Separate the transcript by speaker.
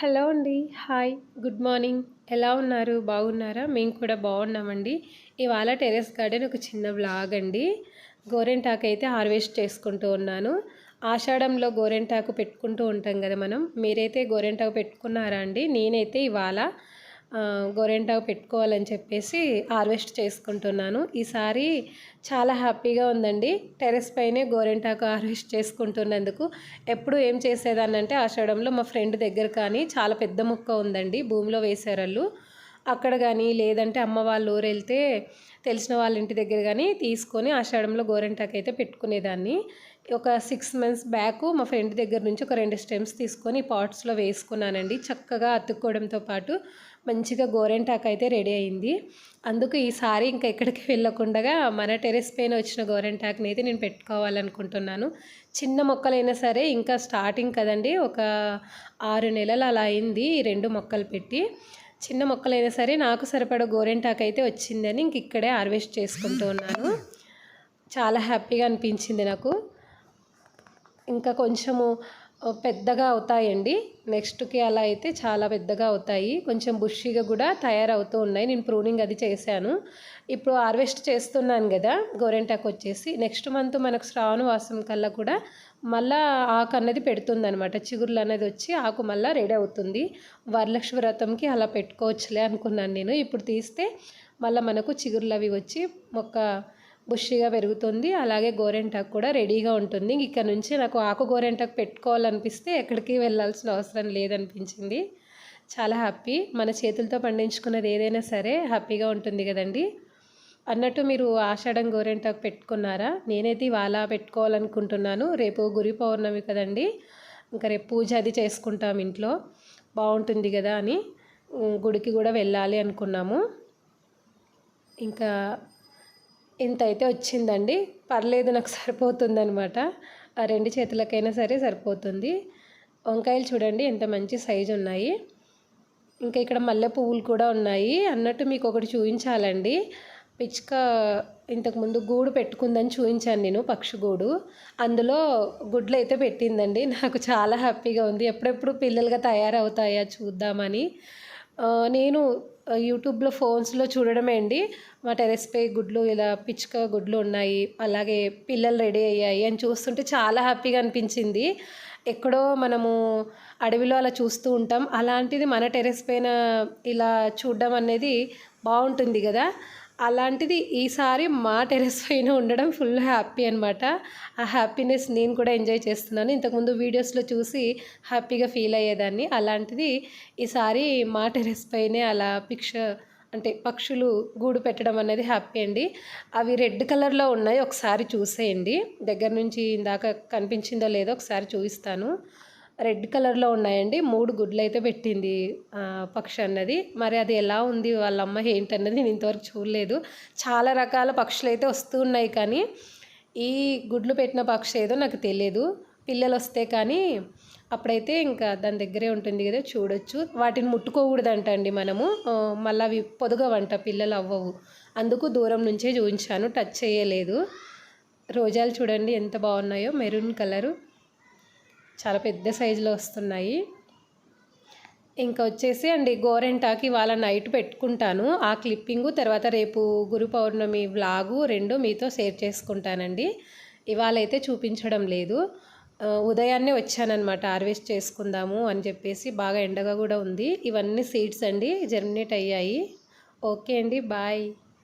Speaker 1: Hello అండి. Hi. Good morning. ఎలా ఉన్నారు? బాగున్నారా? మేము కూడా బాగున్నామండి. ఇవాళ టెరెస్ గార్డెన్ ఒక చిన్న బ్లాగ్ అండి. గోరెంటాకు అయితే హార్వెస్ట్ చేసుకుంటూ ఉన్నాను. ఆషాఢంలో గోరెంటాకు పెట్టుకుంటూ ఉంటాం కదా మనం. మీరైతే గోరెంటాకు పెట్టుకున్నారా అండి? నేనైతే ఇవాళ గోరెంటాకు పెట్టుకోవాలని చెప్పేసి హార్వెస్ట్ చేసుకుంటున్నాను. ఈసారి చాలా హ్యాపీగా ఉందండి. టెరెస్ పైనే గోరెంటాకు హార్వెస్ట్ చేసుకుంటున్నందుకు. ఎప్పుడు ఏం చేసేదాన్నంటే ఆషాఢంలో మా ఫ్రెండ్ దగ్గర కానీ చాలా పెద్ద ముక్క ఉందండి. భూమిలో వేసారు అక్కడ కానీ లేదంటే అమ్మ వాళ్ళ ఊరు వెళ్తే తెలిసిన వాళ్ళ ఇంటి దగ్గర కానీ తీసుకొని ఆషాఢంలో గోరెంటాకు అయితే పెట్టుకునేదాన్ని. ఒక సిక్స్ మంత్స్ బ్యాక్ మా ఫ్రెండ్ దగ్గర నుంచి ఒక రెండు స్టెమ్స్ తీసుకొని పాట్స్లో వేసుకున్నానండి. చక్కగా అతుక్కోవడంతో పాటు మంచిగా గోరెంటాకు అయితే రెడీ అయింది. అందుకు ఈసారి ఇంకా ఎక్కడికి వెళ్ళకుండా మన టెరెస్ పైన వచ్చిన గోరెంటాకుని అయితే నేను పెట్టుకోవాలనుకుంటున్నాను. చిన్న మొక్కలైనా సరే ఇంకా స్టార్టింగ్ కదండి. ఒక ఆరు నెలలు అలా అయింది రెండు మొక్కలు పెట్టి. చిన్న మొక్కలైనా సరే నాకు సరిపడ గోరెంటాకు అయితే వచ్చిందని ఇంక ఇక్కడే హార్వెస్ట్ చేసుకుంటూ ఉన్నాను. చాలా హ్యాపీగా అనిపించింది నాకు. ఇంకా కొంచెము పెద్దగా అవుతాయండి. నెక్స్ట్కి అలా అయితే చాలా పెద్దగా అవుతాయి. కొంచెం బుషిగా కూడా తయారవుతూ ఉన్నాయి. నేను ప్రూనింగ్ అది చేశాను. ఇప్పుడు హార్వెస్ట్ చేస్తున్నాను కదా గోరెంటాకు వచ్చేసి. నెక్స్ట్ మంత్ మనకు శ్రావణ వాసం కల్లా కూడా మళ్ళా ఆకు అన్నది పెడుతుందనమాట చిగుర్లు చిగురులు అనేది వచ్చి ఆకు మళ్ళీ రెడీ అవుతుంది. వరలక్ష్మి వ్రతంకి అలా పెట్టుకోవచ్చులే అనుకున్నాను నేను. ఇప్పుడు తీస్తే మళ్ళీ మనకు చిగురులు అవి వచ్చి మొక్క బుషిగా పెరుగుతుంది. అలాగే గోరెంటాకు కూడా రెడీగా ఉంటుంది. ఇక్కడ నుంచి నాకు ఆకు గోరెంటాకు పెట్టుకోవాలనిపిస్తే ఎక్కడికి వెళ్ళాల్సిన అవసరం లేదనిపించింది. చాలా హ్యాపీ. మన చేతులతో పండించుకున్నది ఏదైనా సరే హ్యాపీగా ఉంటుంది కదండి. అన్నట్టు మీరు ఆషాఢం గోరెంటాకు పెట్టుకున్నారా? నేనైతే ఇవాళ పెట్టుకోవాలనుకుంటున్నాను. రేపు గురి పౌర్ణమి కదండి. ఇంకా రేపు పూజ అది చేసుకుంటాం ఇంట్లో. బాగుంటుంది కదా అని గుడికి కూడా వెళ్ళాలి అనుకున్నాము. ఇంకా ఇంత అయితే వచ్చిందండి. పర్లేదు నాకు సరిపోతుంది అనమాట ఆ రెండు చేతులకైనా సరే సరిపోతుంది. వంకాయలు చూడండి ఎంత మంచి సైజు ఉన్నాయి. ఇంకా ఇక్కడ మల్లె పువ్వులు కూడా ఉన్నాయి. అన్నట్టు మీకు ఒకటి చూపించాలండి. పిచ్చుక ఇంతకుముందు గూడు పెట్టుకుందని చూపించాను నేను పక్షి గూడు. అందులో గుడ్లు అయితే పెట్టిందండి. నాకు చాలా హ్యాపీగా ఉంది. ఎప్పుడెప్పుడు పిల్లలుగా తయారవుతాయా చూద్దామని. నేను యూట్యూబ్లో ఫోన్స్లో చూడడమే అండి. మా టెరెస్పై గుడ్లు ఇలా పిచ్చుక గుడ్లు ఉన్నాయి అలాగే పిల్లలు రెడీ అయ్యాయి అని చూస్తుంటే చాలా హ్యాపీగా అనిపించింది. ఎక్కడో మనము అడవిలో అలా చూస్తూ ఉంటాం. అలాంటిది మన టెరెస్ పైన ఇలా చూడడం అనేది బాగుంటుంది కదా. అలాంటిది ఈసారి మా టెరెస్ పైన ఉండడం ఫుల్ హ్యాపీ అనమాట ఆ హ్యాపీనెస్ నేను కూడా ఎంజాయ్ చేస్తున్నాను. ఇంతకుముందు వీడియోస్లో చూసి హ్యాపీగా ఫీల్ అయ్యేదాన్ని. అలాంటిది ఈసారి మా టెరెస్ పైనే అలా పిక్చర్ అంటే పక్షులు గూడు పెట్టడం అనేది హ్యాపీ అండి. అవి రెడ్ కలర్లో ఉన్నాయి. ఒకసారి చూసేయండి. దగ్గర నుంచి ఇందాక కనిపించిందో లేదో ఒకసారి చూపిస్తాను. రెడ్ కలర్లో ఉన్నాయండి. మూడు గుడ్లు అయితే పెట్టింది పక్షి అన్నది. మరి అది ఎలా ఉంది వాళ్ళ అమ్మ ఏంటన్నది నేను ఇంతవరకు చూడలేదు. చాలా రకాల పక్షులు అయితే వస్తూ ఉన్నాయి కానీ ఈ గుడ్లు పెట్టిన పక్షి ఏదో నాకు తెలియదు పిల్లలు వస్తే కానీ అప్పుడైతే ఇంకా దాని దగ్గరే ఉంటుంది కదా చూడొచ్చు. వాటిని ముట్టుకోకూడదంట అండి మనము మళ్ళీ అవి పొదగవంట పిల్లలు అవ్వవు. అందుకు దూరం నుంచే చూపించాను టచ్ చేయలేదు. రోజాలు చూడండి ఎంత బాగున్నాయో మెరూన్ కలరు. చాలా పెద్ద సైజులో వస్తున్నాయి. ఇంకా వచ్చేసి అండి గోరెంటాకి ఇవాళ నైట్ పెట్టుకుంటాను. ఆ క్లిప్పింగు తర్వాత రేపు గురు పౌర్ణమి వ్లాగు రెండు మీతో షేర్ చేసుకుంటానండి. ఇవాళ అయితే చూపించడం లేదు. ఉదయాన్నే వచ్చానమాట హార్వెస్ట్ చేసుకుందాము అని చెప్పేసి బాగా ఎండగా కూడా ఉంది. ఇవన్నీ సీడ్స్ అండి జర్మినేట్ అయ్యాయి. ఓకే అండి బాయ్.